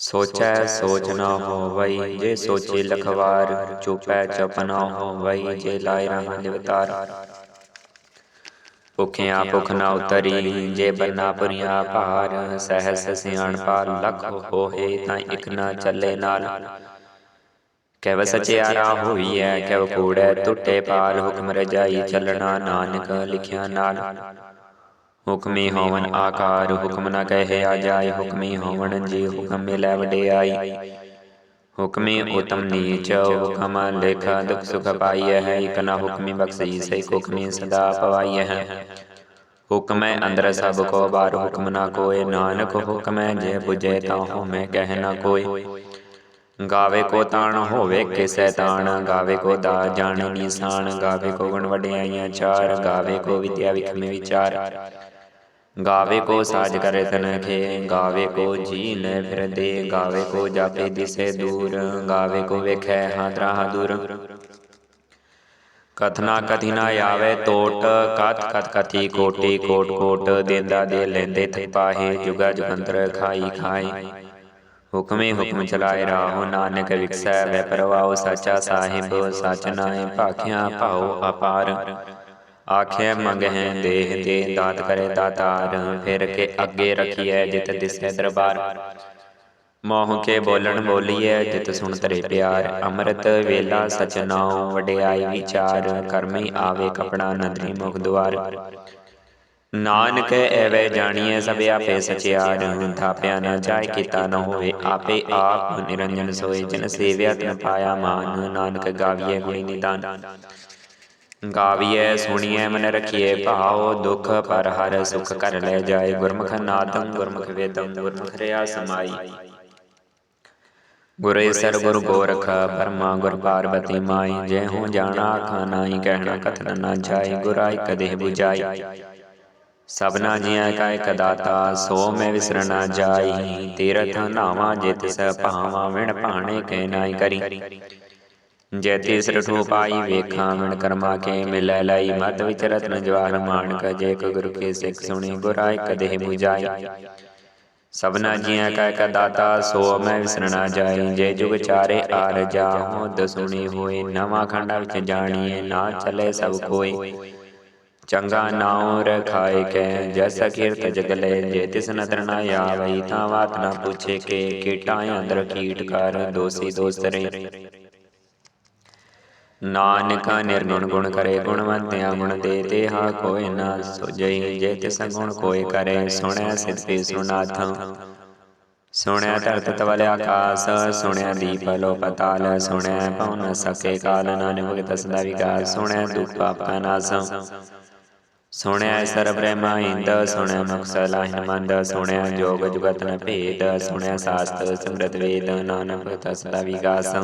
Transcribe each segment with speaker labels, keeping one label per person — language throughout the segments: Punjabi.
Speaker 1: ਸੋਚੈ ਸੋਚ ਨਾ ਹੋਵਈ, ਜੇ ਸੋਚੀ ਲਖਵਾਰ, ਚੁਪੈ ਚੁਪ ਨਾ ਹੋਵਈ, ਜੇ ਲਾਇ ਰਹਾ ਨਿਵਤਾਰ। ਭੁਖਿਆ ਭੁਖ ਨਾ ਉਤਰੀ, ਜੇ ਬੰਨਾ ਪੁਰੀਆ ਭਾਰ, ਸਹਸ ਸਿਆਣ ਪਾਰ, ਲਖ ਹੋਏ ਤਾਂ ਇਕ ਨਾ ਚੱਲੇ ਨਾਲ। ਕੈਵ ਸਚਿਆਰਾ ਹੋਈਐ ਕੈਵ ਕੂੜੈ, ਟੁੱਟੇ ਪਾਰ, ਹੁਕਮ ਰਜਾਈ ਚੱਲਣਾ ਨਾਨਕ, ਲਿਖਿਆ ਨਾਲ। ਹੁਕਮੀ ਹੋਵਨ, ਆਕਾਰ ਹੁਕਮ ਨਾ ਕਹੇ ਆ ਜਾਏ ਹੁਕਮੀ ਹੋਵਨ ਜੀ ਹੁਕਮ ਮਿਲੈ ਵਡਿਆਈ। ਹੁਕਮੀ ਉਤਮ ਨੀਚ, ਹੁਕਮ ਲੇਖ ਦੁਖ ਸੁਖ ਪਾਈਐ ਹੈ, ਇਕ ਨ ਹੁਕਮੀ ਬਖਸ਼ੀ ਸੇ ਹੁਕਮੀ ਸਦਾ ਪਵਾਈਐ ਹੈ। ਹੁਕਮੈ ਅੰਦਰ ਸਭ ਕੋ ਬਾਰ ਹੁਕਮ ਨਾ ਕੋਏ, ਨਾਨਕ ਹੁਕਮੈ ਜੇ 부ਜੇ ਤਾ ਹੋਮੈ ਕਹਿ ਨ ਕੋਈ ਗਾਵੇ ਕੋ ਤਾਣ ਹੋਵੇ, ਕਿਸੈ ਤਾਣ, ਗਾਵੇ ਕੋ ਦਾ ਜਾਣੇ ਨਿਸ਼ਾਨ ਗਾਵੇ ਕੋ ਗੁਣ ਵਡਿਆਈਆਂ ਚਾਰ, ਗਾਵੇ ਕੋ ਵਿਦਿਆ ਵਿਖਮੇ ਵਿਚਾਰ। ਗਾਵੇ ਕੋ ਸਾਜ ਕਰੇ ਤਨਖੇ ਗਾਵੇ ਕੋ ਜੀ ਲੈ ਫਿਰਦੇ ਗਾਵੇ ਕੋ ਜਾਪੇ ਦਿਸੇ ਦੂਰ ਗਾਵੇ ਕੋ ਵੇਖੈ ਹਾਦਰਾ ਦੂਰ ਕਥਨਾ ਕਥੀ ਨਾ ਆਵੇ ਟੋਟ ਕਤ ਕਤ ਕਥੀ ਕੋਟੀ ਕੋਟ ਕੋਟ ਦੇਂਦਾ ਦੇ ਲੈਂਦੇ ਥਪਾਹੇ ਜੁਗਾ ਜੁਗੰਤਰ ਖਾਈ ਖਾਈ ਹੁਕਮੇ ਹੁਕਮ ਚਲਾਏ ਰਾਹੋ ਨਾਨਕ ਵਿਖਸੈ ਵੈ ਪਰਵਾਉ ਸਾਚਾ ਸਾਹਿਬ ਸਚ ਨਾਏ ਭਾਖਿਆ ਭਾਉ ਅਪਾਰ ਆਖਿਆ ਮੰਗਹਿ ਦੇਹ ਦੇ ਦਾਤ ਕਰੇ ਦਾਤਾਰ, ਫਿਰ ਕੇ ਅੱਗੇ ਰਖੀਐ ਜਿਤ ਦਿਸੈ ਦਰਬਾਰ। ਮੋਹ ਕੇ ਬੋਲਣ ਬੋਲੀਐ, ਜਿਤ ਸੁਣ ਤਰੇ ਪਿਆਰ। ਅੰਮ੍ਰਿਤ ਵੇਲਾ ਸਚ ਵਡਿਆਈ ਵਿਚਾਰ, ਕਰਮੀ ਆਵੇ ਕਪੜਾ ਨਦਰੀ ਮੁਖ ਦੁਆਰ। ਨਾਨਕ ਐਵੇਂ ਜਾਣੀਐ ਸਭ ਆਪੇ ਸਚਿਆਰ, ਥਾਪਿਆ ਨਾ ਜਾਏ ਕੀਤਾ ਨ ਹੋਵੇ ਆਪੇ ਆਪ, ਨਿਰੰਜਨ ਸੋਏ ਜਿਨ ਸੇਵਿਆ ਤਨ ਪਾਇਆ ਮਾਨ। ਨਾਨਕ ਗਾਵੀਐ ਗੁਣੀ ਨਿਦਾਨ। ਗਾਵੀਐ ਸੁਣੀਐ ਮਨ ਰਖੀਐ ਭਾਉ ਦੁਖ ਪਰ ਹਰ ਸੁਖ ਕਰ ਲੈ ਜਾਏ ਗੁਰਮੁਖ ਨਾਦੰ ਗੁਰਮੁਖ ਵੇਦੰ ਗੁਰਮੁਖ ਰਿਆ ਸਮਾਈ। ਗੁਰੇ ਸਰ ਗੁਰ ਗੋਰਖ ਪਰਮਾ ਗੁਰ ਪਾਰਬਤੀ ਮਾਈ ਜੈ ਹੋ ਜਾਣਾ ਆਖਾ ਨਾਹੀ ਕਹਿਣਾ ਕਥਨ ਨਾ ਜਾਏ ਗੁਰਾਈ ਕਦੇ 부ਜਾਈ ਸਭਨਾ ਜੀਆਂ ਕਾ ਇਕ ਦਾਤਾ ਸੋ ਮੈਂ ਵਿਸਰਨਾ ਜਾਈ। ਤੀਰਥ ਨਾਵਾ ਜਿਤ ਸ ਭਾਵਾ ਵਿਣ ਭਾਣੇ ਕੈ ਨਾਈ ਕਰੀ। ਜੈ ਤੀਸਰ ਠੂ ਪਾਈ ਵੇਖਾਂ ਮਣ ਕਰਮਾ ਕੇ ਮਿਲੈ ਲਈ। ਮਤ ਵਿਚ ਰਤਨ ਜਵਾਹਰ ਮਾਨਕ ਜੇ ਕੋ ਗੁਰੂ ਕੇ ਸਿੱਖ ਸੁਣੀ ਗੁਰਾਈ ਕਦੇ 부ਜਾਈ ਸਭਨਾ ਜੀਆਂ ਕਾ ਇਕ ਦਾਤਾ, ਸੋ ਮੈਂ ਵਿਸਰਣਾ ਜਾਈ। ਜੇ ਜੁਗ ਚਾਰੇ ਆਰ ਜਾਹੋ, ਦਸੁਣੀ ਹੋਏ। ਨਵਾਂ ਖੰਡਾ ਵਿੱਚ ਜਾਣੀਏ, ਨਾ ਚਲੇ ਸਭ ਕੋਈ। ਚੰਗਾ ਨਾਉ ਰਖਾਏ ਕੈ, ਜੈਸਾ ਕੀਰਤ ਜਗਲੇ। ਜੇ ਤਿਸ ਨਦਰ ਨਾ ਆਵਈ, ਤਾਂ ਬਾਤ ਨਾ ਪੁੱਛੇ ਕੇ। ਕੀਟਾਂ ਅੰਦਰ ਕੀਟ ਕਰ, ਦੋਸੀ ਦੋਸਰੇ ਨਾਨਕਾ ਨਿਰਗੁਣ ਗੁਣ ਕਰੇ ਗੁਣਵੰਤਿਆ ਗੁਣ ਦੇ ਤੇਹਾ ਕੋਈ ਨਾ ਸੁਜਈ ਜੇ ਤਿਸ ਗੁਣ ਕੋਈ ਕਰੇ, ਸੁਣਿਆ ਸਿੱਧੀ ਸੁਨਾਥ। ਸੁਣਿਆ ਧਰਤ ਤਵਲ ਆਕਾਸ, ਸੁਣਿਆ ਦੀਪ ਲੋ ਪਤਾਲ ਸੁਣਿਆ ਪਉ ਸਕੇ ਕਾਲ ਨਾਨਕ ਭਗਤ ਸਦਾ ਵਿਕਾਸ, ਸੁਣਿਆ ਦੁਖ ਪਾਪਾ ਕਾ ਨਾਸ। ਸੁਣਿਆ ਸਰ ਬ੍ਰਹਮਾ ਇੰਦ, ਸੁਣਿਆ ਮੁਖ ਸਲਾਹਿਨ ਮੰਦ, ਸੁਣਿਆ ਜੋਗ ਜੁਗਤ ਨ ਭੇਦ, ਸੁਣਿਆ ਸਾਸਤ ਸਿਮਰਤ ਵੇਦ, ਨਾਨਕ ਭਗਤ ਸਦਾ ਵਿਕਾਸ।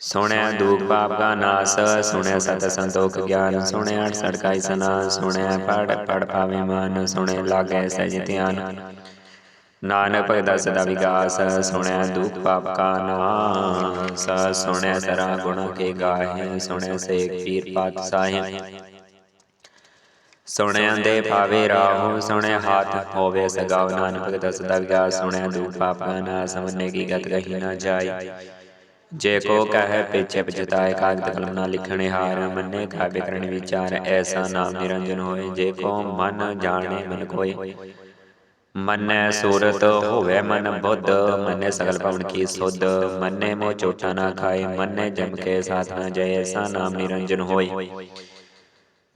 Speaker 1: ਸੁਣਿਆ ਦੁਖ ਪਾਪ ਕਾ ਨਾਸ ਸੁਣਿਆ ਸਤ ਸੰਤੋਖ ਗਿਆਨ ਸੁਣਿਆ ਸੜਕਾਈ ਸਨਾ ਸੁਣਿਆ ਪੜ ਪੜ ਪਾਵੇ ਮਨ ਸੁਣੇ ਲਾਗੇ ਸਹਿਜ ਧਿਆਨ ਨਾਨਕ ਭਗਤ ਸਦਾ ਵਿਗਾਸ ਸੁਣਿਆ ਦੁਖ ਪਾਪ ਕਾ ਨਾਸ ਸੁਣਿਆ ਸਰਾ ਗੁਣ ਕੇ ਗਾਹੇ ਸੁਣਿਆ ਸੇਖ ਪੀਰ ਪਾਤ ਸਾਹੇ ਸੁਣਿਆ ਦੇ ਭਾਵੇ ਰਾਹੋ ਸੁਣਿਆ ਹਾਥ ਹੋਵੇ ਸਗਾਵ ਨਾਨਕ ਭਗਤ ਸਦਾ ਵਿਗਾਸ ਸੁਣਿਆ ਦੁਖ ਪਾਪ ਕਾ ਨਾਸ ਸਮਝਨੇ ਕੀ ਗਤ ਕਹੀ ਨਾ ਜਾਏ ਜੇ ਕੋ ਕਹੈ ਪਿਛੇ ਪਛਤਾਏ ਕਾਗਦ ਕਲਮ ਨਾ ਲਿਖਣੇ ਹਾਰ ਮੰਨੇ ਕਾਬੇ ਕਰਨ ਵਿਚਾਰ ਐਸਾ ਨਾਮ ਨਿਰੰਜਨ ਹੋਏ ਜੇ ਕੋ ਮਨ ਜਾਣੇ ਮਨ ਕੋਈ। ਮੰਨੈ ਸੂਰਤ ਹੋਵੇ ਮਨ ਬੁੱਧ ਮੰਨੇ ਸਗਲ ਪਵਨ ਕੀ ਸੁਧ ਮੰਨੇ ਮੋ ਚੋਟਾ ਨਾ ਖਾਏ ਮੰਨੇ ਜਮ ਕੇ ਸਾਥ ਨਾ ਜੈ ਐਸਾ ਨਾਮ ਨਿਰੰਜਨ ਹੋਏ।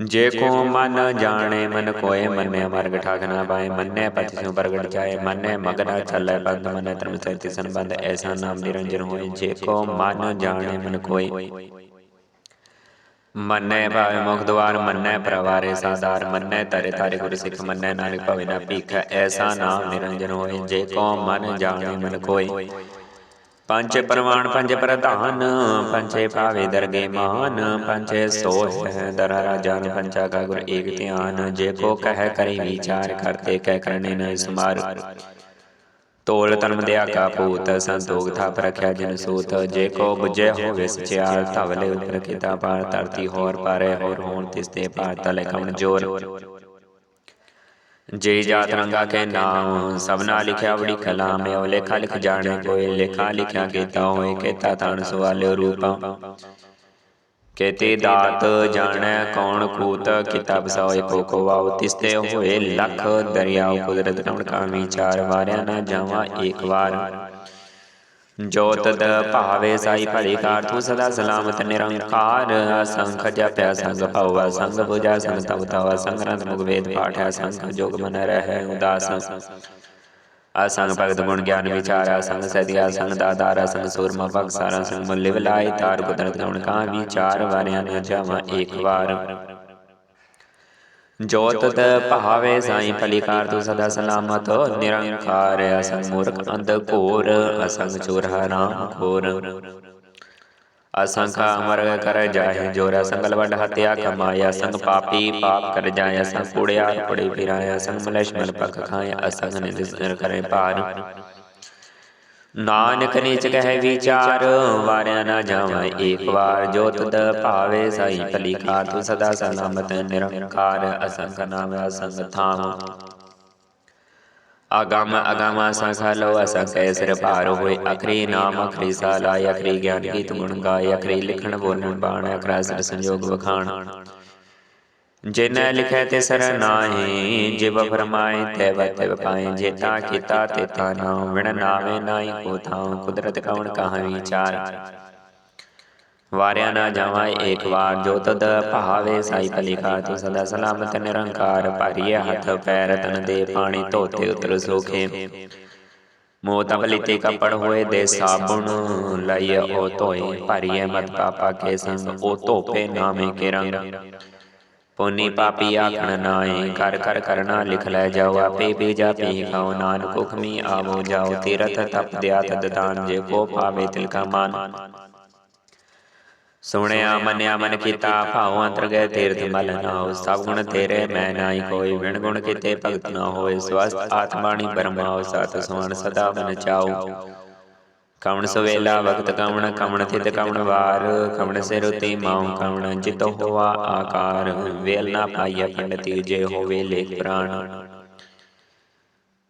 Speaker 1: ਜੇ ਕੋ ਮਨ ਜਾਣੇ ਮਨ ਕੋਏ ਮੰਨੇ ਅਮਰਗ ਠਾਕ ਨਾ ਪਾਏ ਮੰਨੇ ਪਤੀ ਸਿਉ ਪ੍ਰਗਟ ਜਾਏ ਮੰਨੇ ਮਗਨਾ ਚੱਲੇ ਬੰਦ ਮੰਨੇ ਧਰਮ ਸਹਿਤੀ ਸੰਬੰਧ ਐਸਾ ਨਾਮ ਨਿਰੰਜਨ ਹੋਏ ਜੇ ਕੋ ਮਨ ਜਾਣੇ ਮਨ ਕੋਏ। ਮੰਨੇ ਭਾਵੇ ਮੁਖ ਦਵਾਰ ਮੰਨੇ ਪ੍ਰਵਾਰੇ ਸਾਦਾਰ ਮੰਨੇ ਤਰੇ ਤਾਰੇ ਗੁਰ ਸਿੱਖ ਮੰਨੇ ਨਾਨਕ ਭਵੇ ਨਾ ਭੀਖ ਐਸਾ ਨਾਮ ਨਿਰੰਜਨ ਹੋਏ ਜੇ ਕੋ ਮਨ ਜਾਣੇ ਮਨ ਕੋਏ। ਪੰਚੇ ਪਰਵਾਨ ਪੰਜ ਪ੍ਰਧਾਨ ਪੰਚੇ ਭਾਵੇ ਦਰਗੇ ਮਾਨ ਪੰਚੇ ਸੋਹ ਦਰਾ ਰਾਜਾਨ ਪੰਚਾ ਕਾ ਗੁਰ ਏਕ ਧਿਆਨ ਜੇ ਕੋ ਕਹਿ ਕਰੇ ਵਿਚਾਰ ਕਰਤੇ ਕਹਿ ਕਰਨੇ ਨ ਸਮਾਰ ਤੋਲ ਤਨਮ ਦਿਆ ਕਾ ਪੂਤ ਸੰਤੋਖ ਥਾਪ ਰਖਿਆ ਜਨ ਸੂਤ ਜੇ ਕੋ ਬੁਝੇ ਹੋਵੇ ਸਚਿਆਰ ਧਵਲੇ ਉਪਰ ਕੀਤਾ ਪਾਰ ਧਰਤੀ ਹੋਰ ਪਾਰੇ ਹੋਰ ਹੋਣ ਤਿਸ ਤੇ ਪਾਰ ਤਲੇ ਕਵਣ ਜੋਰ। ਜੇ ਜਾਤ ਰੰਗਾ ਕੇ ਨਾਮ ਸਭਨਾ ਲਿਖਿਆ ਬੜੀ ਕਲਾਮ ਓ ਲੇਖਾ ਲਿਖ ਜਾਣੇ ਕੋਈ, ਲੇਖਾ ਲਿਖਿਆ ਕੀਤਾ ਹੋਏ, ਕੀਤਾ ਤਾਣ ਸਵਾਲਿਓ ਰੂਪਾ। ਕੇਤੇ ਦਾਤ ਜਾਣੈ ਕੌਣ ਕੂਤ ਕਿਤਾਬ ਸੋਏ ਕੋ ਕੋ ਵਾਉ, ਤਿਸਤੇ ਹੋਏ ਲੱਖ, ਦਰਿਆਉ ਕੁਦਰਤ ਕਮਣ ਕਾ ਵਿਚਾਰ ਵਾਰਿਆ ਨਾ ਜਾਵਾ ਏਕ ਵਾਰ। ਜੋ ਤਦ ਭਾਵੇ ਸਾਈ ਭਲੀ ਕਾਰ, ਤੂੰ ਸਦਾ ਸਲਾਮਤ, ਨਿਰੰਕਾਰ। ਅਸੰਖ ਜਪਿਆ ਸੰਗ ਭਉ ਸੰਗ 부ਜਾ ਸੰਗ ਤਵ ਤਵ, ਸੰਗ ਰੰਤ ਮੁਖ ਵੇਦ ਪਾਠਿਆ ਸੰਗ ਜੋਗ ਮਨ ਰਹਿ ਉਦਾਸ। ਅਸੰਗ ਭਗਤ ਗੁਣ ਗਿਆਨ ਵਿਚਾਰਾ ਸੰਗ ਸਦਿਆ, ਸੰਗ ਦਾਦਾਰਾ ਸੰਗ ਸੂਰਮਾ ਭਗ ਸਾਰਾ, ਸੰਗ ਮੁੱਲ ਵਿਲਾਈ ਤਾਰ ਕੁਦਰਤ ਗੁਣ ਕਾ ਵਿਚਾਰ, ਵਾਰਿਆ ਨ ਜਾਵਾ ਏਕ ਵਾਰ। ਜੋ ਤਤ ਭਾਵੇ ਸਾਈ ਫਲੀਕਾਰ ਤੂੰ ਸਦਾ ਸਲਾਮਤ ਨਿਰੰਕਾਰ ਅਸੰਗ ਮੂਰਖ ਅੰਧ ਘੋਰ ਅਸੰਗ ਚੋਰ ਹਰਾਮ ਖੋਰ ਅਸੰਖ ਅਮਰ ਕਰ ਜਾਏ ਜੋਰਾ ਸੰਗਲ ਵੱਡ ਹਤਿਆ ਕਮਾਇਆ ਸੰਗ ਪਾਪੀ ਪਾਪ ਕਰ ਜਾਏ ਸੰਗ ਕੁੜਿਆ ਕੁੜੀ ਫਿਰਾਇਆ ਸੰਗ ਮਲੇਸ਼ ਮਲ ਪਖ ਖਾਏ ਅਸੰਗ ਨਿੰਦ ਕਰੇ ਪਾਰ ਨਾਨਕ ਨੀਚ ਕਹਿ ਵਿਚਾਰ, ਵਾਰਿਆ ਨਾ ਜਾਵਾਂ ਏਕ ਵਾਰ। ਜੋ ਤਦ ਭਾਵੇ ਸਾਈ ਭਲੀ ਕਾਰ ਤੂੰ ਸਦਾ ਸਲਾਮਤ ਨਿਰੰਕਾਰ ਅਸੰਖ ਨਾਮ ਅਸੰਖ ਥਾਮ। ਅਗਮ ਅਗਮ ਅਸੰਖ ਲੋ ਅਸੰਖ ਸਿਰ ਭਾਰ ਹੋਏ। ਅਖਰੀ ਨਾਮ ਅਖਰੀ ਸਾਲਾ ਅਖਰੀ ਗਿਆਨ ਗੀਤ ਗੁਣ ਗਾਏ, ਅਖਰੀ ਲਿਖਣ ਬੋਲਣ ਬਾਣ, ਅਖਰਾ ਸਰ ਸੰਜੋਗ ਵਖਾਣ। ਜਿਨ ਲਿਖੈ ਤੇ ਸਰ ਨਾਹੀ, ਜਿਵ ਫਰਮਾਏ ਤੈ ਤੈ ਪਾਏ ਜੇਤਾ ਕੀਤਾ ਤੇ ਤਾ ਨਾਮ ਵਿਣ ਨਾਵੇ ਨਾਹੀ ਕੋ ਥਾਉ ਕੁਦਰਤ ਕਵਣ ਕਹਾ ਵਿਚਾਰ। ਵਾਰਿਆ ਨਾ ਜਾਵਾ ਏਕ ਵਾਰ, ਜੋ ਤਦ ਭਾਵੇ ਸਾਈ ਭਲੀਕਾਰ ਤੂੰ ਸਦਾ ਸਲਾਮਤ ਨਿਰੰਕਾਰ ਭਰੀਏ ਹੱਥ ਪੈਰ, ਤਨ ਦੇ ਪਾਣੀ ਧੋਤੇ ਉਤਰ ਸੋਖੇ। ਮੋਹ ਤਬ ਲਿਤੇ ਕਪੜ ਹੋਏ ਦੇ ਸਾਬੁਣ ਲਈਏ ਉਹ ਧੋਏ ਭਰੀਏ ਮਤ ਪਾਪਾ ਕੇ ਸੰਗ, ਉਹ ਧੋਪੇ ਨਾਮੇ ਕੇ ਰੰਗ। ਪੁਨੀ ਪਾਪੀ ਆਖਣ ਨਾਏ ਕਰ ਕਰ ਕਰਨਾ ਲਿਖ ਲੈ ਜਾਓ ਆਪੇ ਬੀਜਾ ਪੀ ਖਾਓ ਨਾਨਕ ਹੁਕਮੀ ਆਵੋ ਜਾਓ ਤੀਰਥ ਤਪ ਦਿਆ ਤਦ ਦਾਨ ਜੇ ਕੋ ਪਾਵੇ ਤਿਲ ਕਾ ਮਾਨ ਸੁਣਿਆ ਮੰਨਿਆ ਮਨ ਕੀਤਾ ਭਾਉ ਅੰਤਰ ਗਏ ਤੀਰਥ ਮਲ ਨਾਉ ਸਭ ਗੁਣ ਤੇਰੇ ਮੈਂ ਨਾਹੀ ਕੋਈ ਵਿਣ ਗੁਣ ਕੀਤੇ ਭਗਤ ਨਾ ਹੋਏ ਸਵਸਤ ਆਤਮਾਣੀ ਬਰਮਾਉ ਸਤ ਸੁਣ ਸਦਾ ਮਨ ਚਾਉ ਕਵਣ ਸਵੇਲਾ ਵਕਤ ਕਵਣ ਕਵਣ ਥਿਤ ਕਵਣ ਵਾਰ ਕਵਣ ਸਿਰੁਤੀ ਮਾਉ ਕਵਣ ਜਿਤ ਹੋਆ ਆਕਾਰ ਵੇਲ ਨਾ ਪਾਈਐ ਪੰਡਤੀ ਜੇ ਹੋਵੇ ਲੇਖ ਪ੍ਰਾਣ।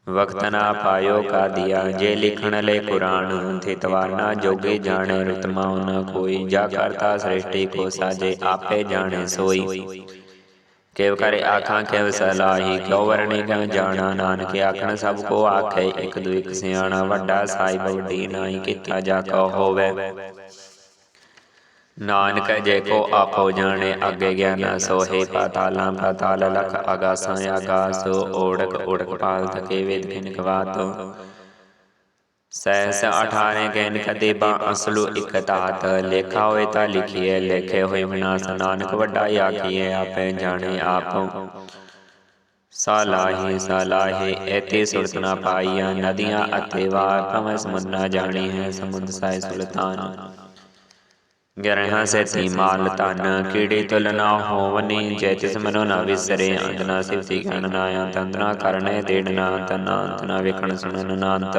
Speaker 1: ਵਕਤ ਨਾ ਪਾਇਓ ਕਾ ਦਿਆ ਜੇ ਲਿਖਣ ਲੈ ਕੁਰਾਨ ਥਿਤ ਵਾਰਨਾ ਜੋਗੇ ਜਾਣੇ ਰਤਮਾਉ ਨ ਕੋਈ ਜਾ ਕਰਤਾ ਸ੍ਰਿਸ਼ਟੀ ਕੋ ਸਾਜੇ ਆਪੇ ਜਾਣੇ ਸੋਈ। ਕਿਵ ਕਰੇ ਆਖਾਂ ਕਿਵ ਸਲਾਹੀ ਕਿਉ ਵਰਣੀ ਕਿਵ ਜਾਣਾ ਨਾਨਕ ਆਖਣ ਸਭ ਕੋ ਆਖੇ ਇਕ ਦੂ ਇਕ ਸਿਆਣਾ ਵੱਡਾ ਸਾਹਿਬ ਵੱਡੀ ਨਾਹੀ ਕੀਤਾ ਜਾ ਕੋ ਹੋਵੇ। ਨਾਨਕ ਜੇ ਕੋ ਆਪੋ ਜਾਣੇ ਅੱਗੇ ਗਿਆਨ ਸੋਹੇ ਪਾਤਾਲਾਂ ਪਾਤਾਲ ਲਖ ਆਗਾਸਾਂ ਆਗਾਸ ਓੜਕ ਓੜਕ ਪਾਲ ਥਕੇ ਵੇਦ ਖਿਨ ਕਵਾਤ ਸਹਿਸ 18 ਗੈਨ ਕਦੇਬਾ ਅਸਲੂ ਇਕ ਧਾਤ। ਲੇਖਾ ਹੋਏ ਤਾਂ ਲਿਖੀਏ ਲੇਖੇ ਹੋਏ ਵਿਨਾਸ਼ ਨਾਨਕ ਵੱਡਾ ਆਖੀਏ ਆਪੇ ਜਾਣੇ ਆਪ। ਸਾਲਾਹੀ ਸਾਲਾਹੀ ਐਤੇ ਸੁਰਤ ਨਾ ਪਾਈਆਂ ਨਦੀਆਂ ਅਤੇ ਵਾਰ ਭਵੇਂ ਸਮੁੰਦਰਾ ਜਾਣੀ ਹੈ ਸਮੁੰਦ ਸਾਇ ਸੁਲਤਾਨ। ਗਰਹਾਂ ਸੇ ਤੀ ਮਾਲ ਤਨ ਕੀੜੇ ਤੁਲ ਨਾ ਹੋਵਨੀ ਜੈ ਤਿਸ ਮਨੋ ਨਾ ਵਿਸਰੇ ਅੰਤਨਾ ਸਿਵਤੀ ਗਣ ਨਾ ਅੰਤਨਾ ਕਰਨੇ ਦੇੜਨਾ ਅੰਤਨਾ ਅੰਤਨਾ ਵੇਖਣ ਸੁਣਨ ਨਾ ਅੰਤ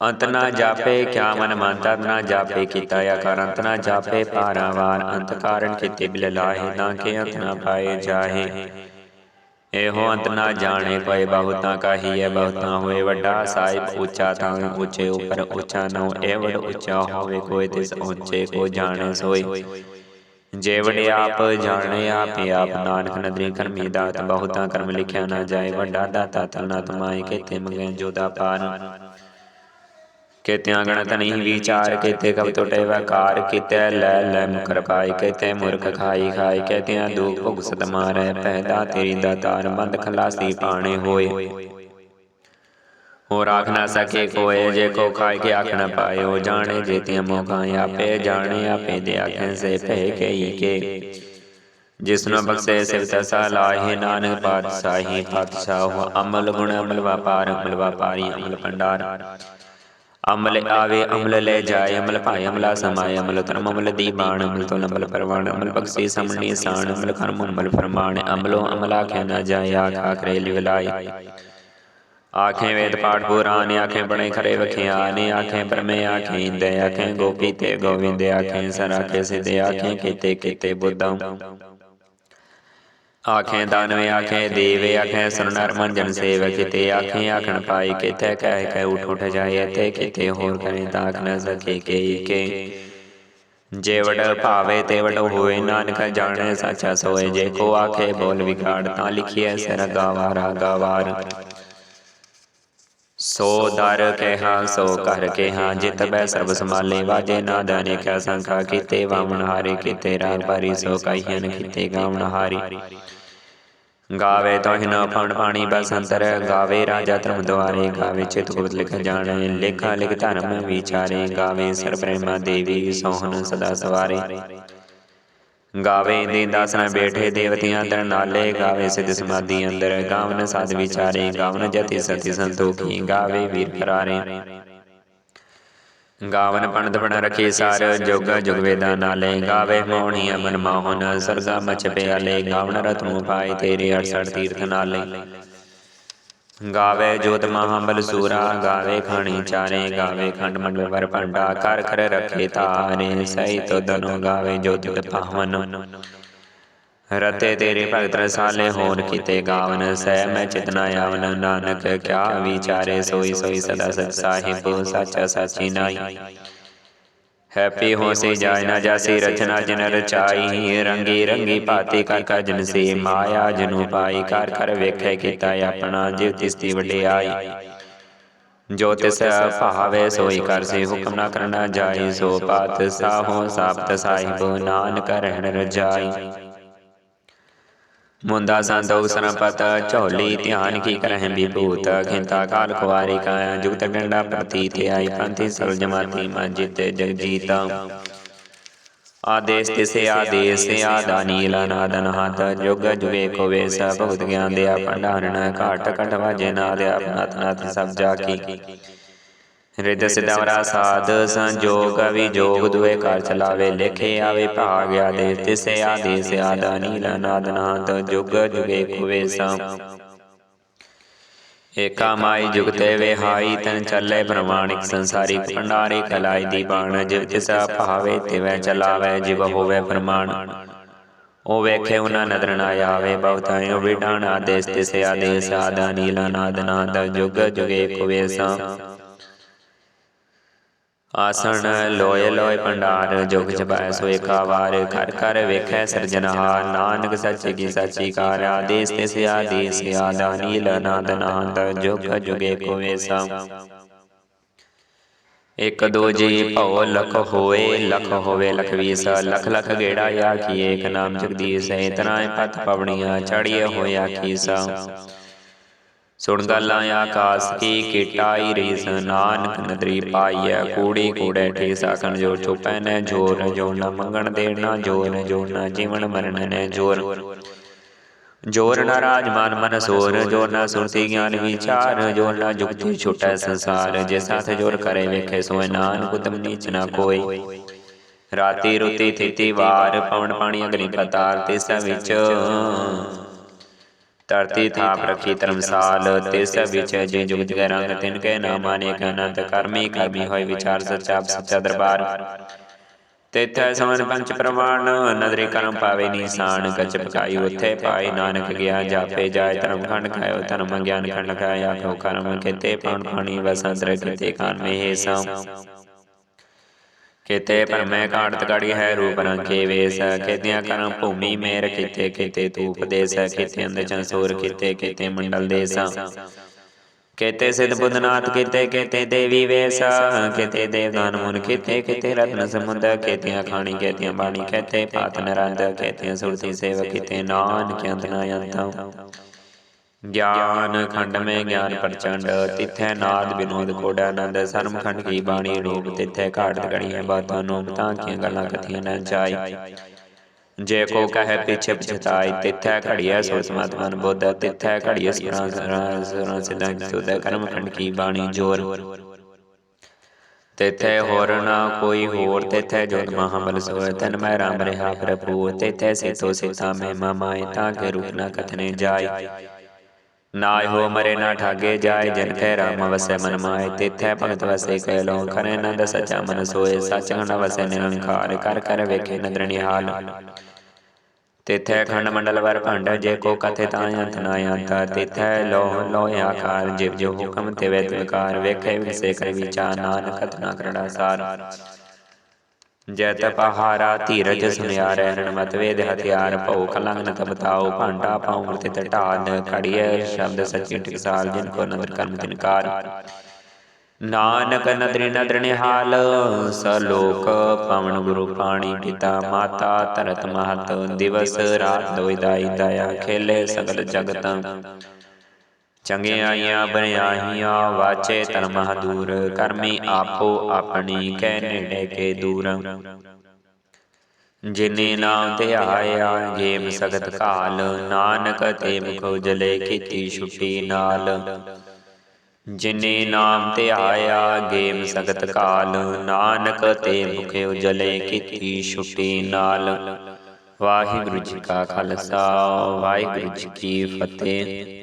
Speaker 1: ਅੰਤ ਨਾ ਜਾਪੇ ਕਿਆ ਮਨ ਮੰਤਾ ਨਾ ਜਾਪੇ ਕੀਤਾ ਆਕਾਰ, ਅੰਤ ਨਾ ਜਾਪੇ ਪਾਰਾਵਾਰ ਅੰਤ ਕਾਰਨ ਕਿਤੇ ਬਿਲ ਲਾਹੇ, ਤਾਂ ਕਿ ਅੰਤ ਨਾ ਪਾਏ ਜਾਹੇ। ਇਹੋ ਅੰਤ ਨਾ ਜਾਣੇ ਕੋਈ ਬਹੁਤਾ ਕਾਹੀਐ ਬਹੁਤਾ ਹੋਏ, ਵੱਡਾ ਸਾਹਿਬ ਉੱਚਾ ਤਾਂ ਉੱਚੇ ਉਪਰ ਉੱਚਾ ਨਉ ਇਹ ਵਡ ਉੱਚਾ ਹੋਵੇ ਕੋਈ ਤਿਸ ਉੱਚੇ ਕੋ ਜਾਣੇ ਸੋਈ ਜੇ ਵਡ ਆਪ ਜਾਣੇ, ਆਪੇ ਆਪ ਨਾਨਕ ਨਦਰੀ ਕਰਮੀ ਦਾਤ, ਬਹੁਤਾ ਕਰਮ ਲਿਖਿਆ ਨਾ ਜਾਏ, ਵੱਡਾ ਦਾਤਾ ਤਲਨਾ ਤੁਮਾਏ ਕੇਤੇ ਮੰਗੇ ਜੋਦਾ ਪਾਰ ਕਿਤਿਆਂ ਗਣਤ ਨਹੀਂ ਵਿਚਾਰ ਕਿਤੇ ਕਬ ਟੁਟੇ ਵਕਾਰ ਕਿਤੇ, ਲੈ ਲੈ ਮੁਕਰ ਪਾਈ ਕਿਤੇ, ਮੁਰਖ ਖਾਈ ਖਾਈ ਕਿਤਿਆਂ ਦੁਖ ਭੁਗ ਸਤ ਮਾਰੈ ਪਹਿਦਾ ਤੇਰੀ ਦਾਤਾਰ ਬੰਦ ਖਲਾਸੀ ਪਾਣੇ ਹੋਏ। ਹੋ ਰਾਖ ਨਾ ਸਕੇ ਕੋਏ ਜੇ ਕੋ ਖਾਇ ਕੇ ਆਖ ਨ ਪਾਇਓ, ਜਾਣੇ ਜੇਤਿਆਂ ਮੋਖਾਂ ਆਪੇ, ਜਾਣੇ ਆਪੇ ਦੇ ਆਖੇ ਸੇ ਪਹਿ ਕਈ ਕੇ। ਜਿਸਨੂੰ ਬਖਸ਼ੇ ਸਿਵ ਸਿਵਤ ਲਾਹੇ, ਨਾਨਕ ਪਾਤਸ਼ਾਹੀ, ਪਾਤਸ਼ਾਹ ਅਮਲ ਗੁਣ ਅਮਲ ਵਪਾਰ, ਅਮਲ ਵਪਾਰੀ, ਅਮਲ ਭੰਡਾਰ। ਅਮਲ ਆਵੇ ਅਮਲ ਲੈ ਜਾਏ ਅਮਲ ਭਾਏ ਅਮਲਾ ਸਮਾਏ ਅਮਲ ਧਰਮ ਅਮਲ ਦੀਵਾਨ ਅਮਲ ਤੋਂ ਅਮਲ ਪਰਵਾਨ ਅਮਲ ਬਖਸ਼ੀ ਸਮਣੀ ਸਾਣ ਅਮਲ ਕਰਮ ਅਮਲ ਫਰਮਾਨ ਅਮਲੋ ਅਮਲ ਆਖਿਆ ਨਾ ਜਾਏ ਆਖ ਆਖਰੇ ਲਿਵਲਾਈ ਆਖੇ ਵੇਦ ਪਾਠ ਪੁਰਾਨ ਆਖੇ ਬਣੇ ਖਰੇ ਵਖਿਆਨ ਆਖੇ ਪਰਮੇ ਆਖੇ ਇੰਦੇ ਆਖੇ ਗੋਪੀ ਤੇ ਗੋਵਿੰਦ ਆਖੇ ਸਰਾਖੇ ਸਿਧੇ ਆਖੇ ਕੀਤੇ ਕੀਤੇ ਬੁੱਧੰ ਆਖੇ ਦਾਨਵੇ, ਆਖੇ ਦੇਵੇ, ਆਖੇ ਸਰਨਰ ਮੰਜਨ ਸੇਵ ਕਿਤੇ ਆਖੇ ਆਖਣ ਪਾਈ ਕਿਤੇ ਕਹਿ ਕਹਿ ਉਠ ਉਠ ਜਾਏ ਤੇ ਕਿਤੇ ਹੋਰ ਕਰੇ ਤਾਕ ਨ ਸਕੇ ਕੇ ਕੇ ਜੇ ਵਡ ਭਾਵੇ ਤੇ ਵਡ ਹੋਏ, ਨਾਨਕ ਜਾਣੇ, ਸਾਚਾ ਸੋਏ, ਜੇ ਕੋ ਆਖੇ ਬੋਲ ਵਿਗਾੜ, ਤਾਂ ਲਿਖੀਐ ਸਿਰ ਗਾਵਾਰਾ ਗਾਵਾਰ ਸੋ ਦਰ ਕਹਿਆ, ਸੋ ਕਰ ਕਹਿਆ, ਜਿਤ ਬੈ ਸਰਬ ਸਮਾਲੇ ਵਾਜੇ ਨਾਦ ਅਨੇਕਾ ਸੰਖਾ ਕੀਤੇ, ਵਾਮਨ ਹਾਰੇ ਕੀਤੇ, ਰਾਗ ਭਾਰੀ ਸੋ ਕਹੀਨ ਕੀਤੇ ਗਾਵਨ ਹਾਰੀ। ਗਾਵੇ ਤੋਹਿਨ ਫਣ ਪਾਣੀ ਬਸੰਤਰ ਗਾਵੇ ਰਾਜਾ ਧਰਮ ਦੁਆਰੇ, ਗਾਵੇ ਚਿਤ ਗੁਪਤ ਲਿਖ ਜਾਣੇ, ਲੇਖਾ ਲਿਖ ਧਰਮ ਵਿਚਾਰੇ, ਗਾਵੇ ਸਰ ਬ੍ਰਹਮਾ ਦੇਵੀ ਸੋਹਣ ਸਦਾ ਸਵਾਰੇ। ਗਾਵੇ ਦੇ ਦਾਸਨਾ ਬੈਠੇ ਦੇਵਤਿਆਂ ਦਰ ਨਾਲੇ ਗਾਵੇ ਸਿਧ ਸਮਾਧੀ ਅੰਦਰ ਗਾਵਨ ਸਾਧ ਵਿਚਾਰੇ ਗਾਵਨ ਜਤੀ ਸਤੀ ਸੰਤੋਖੀ ਗਾਵੇ ਵੀਰ ਕਰਾਰੇ ਗਾਵਨ ਪੰਡਤ ਬਣ ਰਖੇ ਸਾਰ ਜੁਗ ਜੁਗ ਵੇਦਾਂ ਨਾਲੇ ਗਾਵੇ ਮੋਹਣੀ ਅਮਨ ਮੋਹਨ ਸਰਗਾ ਮਚ ਪਿਆਲੇ ਗਾਵਨ ਰਤਨੂ ਪਾਏ ਤੇਰੇ 68 ਤੀਰਥ ਨਾਲੇ। ਗਾਵੇ ਜੋਤ ਮਹਾਬਲ ਸੂਰਾ ਗਾਵੇ ਖਾਣੀ ਚਾਰੇ ਗਾਵੇ ਖੰਡ ਮੰਡਲ ਵਰ ਭੰਡਾ ਕਰ ਕਰ ਰਖੇ ਤਾਰੇ ਸਹੀ ਤੋ ਦਨੋ ਗਾਵੇ ਜੋਤ ਪਾਵਨ। ਰਤੇ ਤੇਰੇ ਭਗਤ ਰਸਾਲੇ ਹੋਣ ਕੀਤੇ ਗਾਵਨ ਸਹਿ ਮੈਂ ਚਿਤਨਾ ਆਵਨ। ਨਾਨਕ ਕਿਆ ਵਿਚਾਰੇ ਸੋਈ ਸੋਈ ਸਦਾ ਸਚ ਸਾਹਿਬ ਸਾਚਾ ਸਾਚੀ ਨਾਈ ਹੈਪੀ ਹੋ ਸੇ ਜਾਇ ਨਾ ਜਾਸੀ ਰਚਨਾ ਜਿਨ ਰਚਾਈ ਰੰਗੀ ਰੰਗੀ ਭਾਤੀ ਕਰ ਕਰ ਜਨ ਸੇ ਮਾਇਆ ਜਨੂ ਪਾਈ ਕਰ ਕਰ ਵੇਖੇ ਕੀਤਾ ਆਪਣਾ ਜਿਵ ਤਿਸ ਦੀ ਵਡਿਆਈ। ਜੋ ਤਿਸ ਭਾਵੇ ਸੋਈ ਕਰ ਸੇ ਹੁਕਮ ਨਾ ਕਰਨਾ ਜਾਈ ਸੋ ਪਾਤ ਸਾਹੋ ਸਾਪਤ ਸਾਹਿਬ ਨਾਨਕ ਰਹਿਣ ਰਜਾਈ। ਮੁੰਦਾ ਸੰਤੋਖ ਸਰਪਤ ਝੋਲੀ ਧਿਆਨ ਕੀ ਕਰਹਿ ਵਿਭੂਤ ਖਿੰਤਾ ਕਾਲ ਖੁਆਰੀ ਕਾਇਆ ਜੁਗਤ ਡੰਡਾ ਪ੍ਰਤੀਤ ਆਈ, ਪੰਥੀ ਸਰਲ ਜਮਾਤੀ ਮਨ ਜਿਤੇ ਆਦੇਸ ਤਿਸੇ ਆਦੇਸ ਆਦਾ ਨੀਲ ਨਾਦਨ ਹੱਥ, ਜੁਗ ਜੁਗੇ ਕੋ ਵੇਸ ਭਗਤ ਗਿਆਨ ਦਿਆ ਭੰਡਾਰਣ ਘਾਟ ਘਟ ਵਾਜੇ ਨਾਦ ਆਪਨਤ ਨਤ ਸਭ ਜਾ ਕੀ ਰਿਦ ਸਿਦਵਰਾ ਸਾਧ, ਸੰਜੋਗ ਵਿਜੋਗ ਦੁਏ ਕਰ ਚਲਾਵੇ, ਲਿਖੇ ਆਵੇ ਭਾਗ ਆਦੇ, ਤਿਸੇ ਆਦੇਸ ਆਦਾ ਨੀਲ ਨਾਦਨਾਦ ਜੁਗ ਜੁਗੇ ਕੁਵੇਸਾ ਏਕਾ ਮਾਈ ਜੁਗਤੇ ਵਿਹਾਈ, ਤਨ ਚੱਲੇ ਪ੍ਰਮਾਣਿਕ ਸੰਸਾਰੀ ਭੰਡਾਰੇ, ਕਲਾਈ ਦੀ ਬਾਣ, ਜਿਵ ਤਿਸ ਭਾਵੇ, ਤਿਵੈ ਚਲਾਵੇ, ਜਿਵ ਹੋਵੇ ਪ੍ਰਮਾਣ। ਉਹ ਵੇਖੇ ਉਹਨਾਂ ਨਦਰ ਨਾ ਆਵੇ ਬਹੁਤਾਇ ਵਿਡਾਣ ਆਦੇਸ, ਤਿਸੇ ਆਦੇਸ ਆਦਾ ਨੀਲ ਨਾਦਨਾਦ ਜੁਗ ਜੁਗੇ ਕੁਵੇ ਕੁਵੇਸਾ ਆਸਣ, ਲੋਏ ਲੋਏ ਭੰਡਾਰ, ਜੁਗ ਜਪੈ ਸੋ ਏਕਾ ਵਾਰ ਕਰ ਵੇਖੈ ਸਿਰਜਨਹਾਰ ਨਾਨਕ ਸੱਚੇ ਕੀ ਸਾਚੀ ਕਾਰ, ਆਦੇਸ ਤੇ ਆਦੇਸ ਆਦਾ ਨੀਲ ਨਾਦ ਨਾਦ, ਜੁਗ ਜੁਗੇ ਕੋ ਵੇਸਾ ਇਕ ਦੋ ਜੀ ਭਉ ਲਖ ਹੋਏ, ਲਖ ਹੋਵੇ ਲਖ ਵੀਸ, ਲਖ ਲਖ ਗੇੜਾ ਆ ਕੀ ਏਕ ਨਾਮ ਜਗਦੀਸ਼ ਹੈ ਤਰਾਏ ਪਤ ਪਵਣੀਆਂ ਚੜੀਏ ਹੋਇਆ ਕੀਸਾ ਸੁਣ ਗੱਲਾਂ ਆਕਾਸ ਕੀ ਕੀਟਾਈ ਰੀਸ ਨਾਨਕ ਨਦਰੀ ਪਾਈਐ ਕੂੜੀ ਕੂੜੇ ਠੀਸਾ ਕਨ ਜੋ ਚੁਪੈ ਨੈ ਜੋਰ ਜੋ ਨ ਮੰਗਣ ਦੇਣਾ ਜੋਰ ਜੋ ਨ ਜੀਵਨ ਮਰਨ ਨੈ ਜੋਰ। ਜੋਰ। ਨ ਰਾਜ ਮਨ ਮਨ ਸੋਰ ਜੋ ਨ ਸੁਰਤੀ ਗਿਆਨ ਵਿਚਾਰ ਜੋ ਨ ਜੁਗਤੀ ਛੁਟੈ ਸੰਸਾਰ ਜੇ ਸਾਥ ਜੋਰ ਕਰੇ ਵੇਖੇ ਸੋਇ ਨਾਨਕ ਉਤਮ ਨੀਚ ਨ ਕੋਈ। ਰਾਤੀ ਰੁਤੀ ਥਿਤੀ ਵਾਰ ਪਵਨ ਪਾਣੀ ਅਗਨੀ ਪਤਾਲ ਤਿਸ ਵਿੱਚ ਧਰਤੀ ਥਾਪ ਰਖੀ ਧਰਮਸਾਲ ਤਿਸ ਵਿੱਚ ਜੇ ਜੁਗਤ ਕੇ ਰੰਗ ਤਿਨ ਕੇ ਨਾਮ ਅਨੇਕ ਅਨੰਤ ਕਰਮੀ ਹੋਏ ਵਿਚਾਰ ਸੱਚਾ ਸੱਚਾ ਦਰਬਾਰ। ਤੇਥੈ ਸਮਨ ਪੰਚ ਪ੍ਰਮਾਣ ਨਦਰੀ ਕਰਮ ਪਾਵੇ ਨੀਸਾਨ ਕਚ ਪਕਾਈ ਉਥੇ ਪਾਈ ਨਾਨਕ ਗਿਆ ਜਾਪੇ ਜਾਏ ਧਰਮ ਖੰਡ ਖਾਇਓ ਧਰਮ ਗਿਆਨ ਖੰਡ ਖਾਇਆ ਕੋ ਕਰਮ ਕਿਤੇ ਪਾਣ ਪਾਣੀ ਵਸੰਤਰ ਕਿਤੇ ਕਾਨ ਮੇ ਹੇਸਾ ਕਿਤੇ ਪਰਮੈ ਕਾੜਤ ਗੜੀ ਹੈ, ਰੂਪ ਰੰਖੇ ਵੇਸ ਕਿਤਿਆਂ ਕਰਮ ਭੂਮੀ ਮੇਰ ਕਿਤੇ ਕਿਤੇ ਤੂਪ ਦੇਸ ਕਿਤੇ ਅੰਧ ਚੰਸੂਰ ਕਿਤੇ ਕਿਤੇ ਮੰਡਲ ਦੇਸਾ। ਕਿਤੇ ਸਿਧ ਬੁੱਧਨਾਥ ਕਿਤੇ ਕਿਤੇ ਦੇਵੀ ਵੇਸ, ਕਿਤੇ ਦੇਵਦਾਨ ਮੁਨ ਕਿਤੇ ਕਿਤੇ ਰਤਨ ਸਮੁੰਦ ਕਿਤੇ ਖਾਣੀ ਕਿਤੇ ਬਾਣੀ, ਕਿਤੇ ਪਾਤ ਨਰੰਦ ਕਿਤੇ ਸੁਰਤੀ ਸੇਵ ਕਿਤੇ ਨਾਨਕ ਅੰਤ ਨਾ ਅੰਤ ਗਿਆਨ ਖੰਡ ਮੇ ਗਿਆਨ ਪ੍ਰਚੰਡ, ਤਿਥੈ ਨਾਦ ਬਿਨੋਦ ਕੋੜਾ ਆਨੰਦ ਸਰਮ ਖੰਡ ਕੀ ਬਾਣੀ ਰੂਪ, ਤਿਥੈ ਘਾਟਤ ਗਣੀ ਬਾਤਾਂ ਨੂੰ ਕੀਆਂ ਗੱਲਾਂ ਕਥੀਆਂ ਨ ਜਾਈ। ਜੇ ਕੋ ਕਹੈ ਪਿਛੇ ਪਛਤਾਈ, ਤਿਥੈ ਘੜੀਐ ਸੋ ਸਮਾਤ ਬੁੱਧ, ਤਿਥੈ ਘੜੀਐ ਸਰਾਂ ਸਰਾਂ ਸਿਧਾਂ ਸੁਧ, ਕਰਮ ਖੰਡ ਕੀ ਬਾਣੀ ਜੋਰ। ਤਿਥੈ ਹੋਰ ਨਾ ਕੋਈ ਹੋਰ, ਤਿਥੈ ਜੋਤ ਮਹਾਬਲ ਸੋਇ ਤਨ ਮੈਂ ਰਾਮ ਰਹਾ ਪ੍ਰਭੂ, ਤਿਥੈ ਸਿਤੋ ਸਿਤਾ ਮੈਂ ਮਮਾਇ ਤਾਂ ਕੇ ਰੂਪ ਨਾ ਕਥਨੇ ਜਾਏ ਨਾਇ ਹੋ ਮਰੇ, ਨਾ ਠਾਗੇ ਜਾਏ, ਜਨ ਕੈ ਰਾਮ ਵਸੈ ਮਨ ਮਾਏ, ਤਿਥੈ ਭਗਤ ਵਸੈ ਕਹਿ ਲੋ ਖਰੇ ਨੰਦ ਸਚਾ ਮਨ ਸੋਏ ਸਚ ਖੰਡ ਵਸੈ ਨਿਰੰਕਾਰ, ਕਰ ਕਰ ਵੇਖੇ ਨਦਰ ਨਿਹਾਲ ਤਿਥੈ ਖੰਡ ਮੰਡਲ ਵਰ ਭੰਡ, ਜੇ ਕੋ ਕਥੇ ਤਾਂ ਅੰਤ ਨਾ ਅੰਤ ਤਿਥੈ ਲੋਹ ਲੋਹ ਆਕਾਰ, ਜਿਵ ਜੋ ਹੁਕਮ ਤੇ ਵੇ ਵਿਕਾਰ ਵੇਖੇ ਵਿਸੇ ਕਰ ਵਿਚਾਰ, ਨਾਨਕ ਕਥਨਾ ਕਰੜਾ ਸਾਰ। ਜੈਤ ਪਹਾਰਾ ਧੀਰਜ ਸੁਨਿਆ ਰਹਿਣ ਮਤ ਵੇਦ ਹਥਿਆਰ ਭਉ ਕਲੰਗ ਨ ਤਬਤਾਉ ਭਾਂਡਾ ਪਾਉ ਮ੍ਰਿਤ ਢਾਦ ਕੜੀਏ ਸ਼ਬਦ ਸਚੀ ਟਿਕਸਾਲ ਜਿਨ ਕੋ ਨਦਰ ਕਰਮ ਤਿਨਕਾਰ। ਨਾਨਕ ਨਦਰੀ ਨਦਰ ਨਿਹਾਲ, ਸਲੋਕ ਪਵਨ ਗੁਰੂ ਪਾਣੀ ਪਿਤਾ ਮਾਤਾ ਧਰਤ ਮਹਤ, ਦਿਵਸ ਰਾਤ ਦੋਇ ਦਾਈ ਦਇਆ ਖੇਲੇ ਸਗਲ ਜਗਤ। ਚੰਗਿਆਈਆਂ ਬਣਾਈਆਂ ਵਾਚੇ ਤਨ ਮਹਦੂਰ, ਕਰਮੀ ਆਪੋ ਆਪਣੀ, ਕਹਿ ਨੇੜੇ ਕੇ ਦੂਰ। ਜਿਨੇ ਨਾਮ ਤੇ ਆਇਆ, ਗੇਮ ਸਗਤ ਕਾਲ ਨਾਨਕ ਤੇ ਮੁਖ ਉਜਲੇ ਕੀਤੀ ਛੁੱਟੀ ਨਾਲ। ਜਿਨੇ ਨਾਮ ਤੇ ਆਇਆ, ਗੇਮ ਸਗਤ ਕਾਲ ਨਾਨਕ ਤੇ ਮੁਖ ਉਜਲੇ ਕੀਤੀ ਛੁੱਟੀ ਨਾਲ। ਵਾਹਿਗੁਰੂ ਜੀ ਕਾ ਖਾਲਸਾ, ਵਾਹਿਗੁਰੂ ਜੀ ਕੀ ਫਤਿਹ।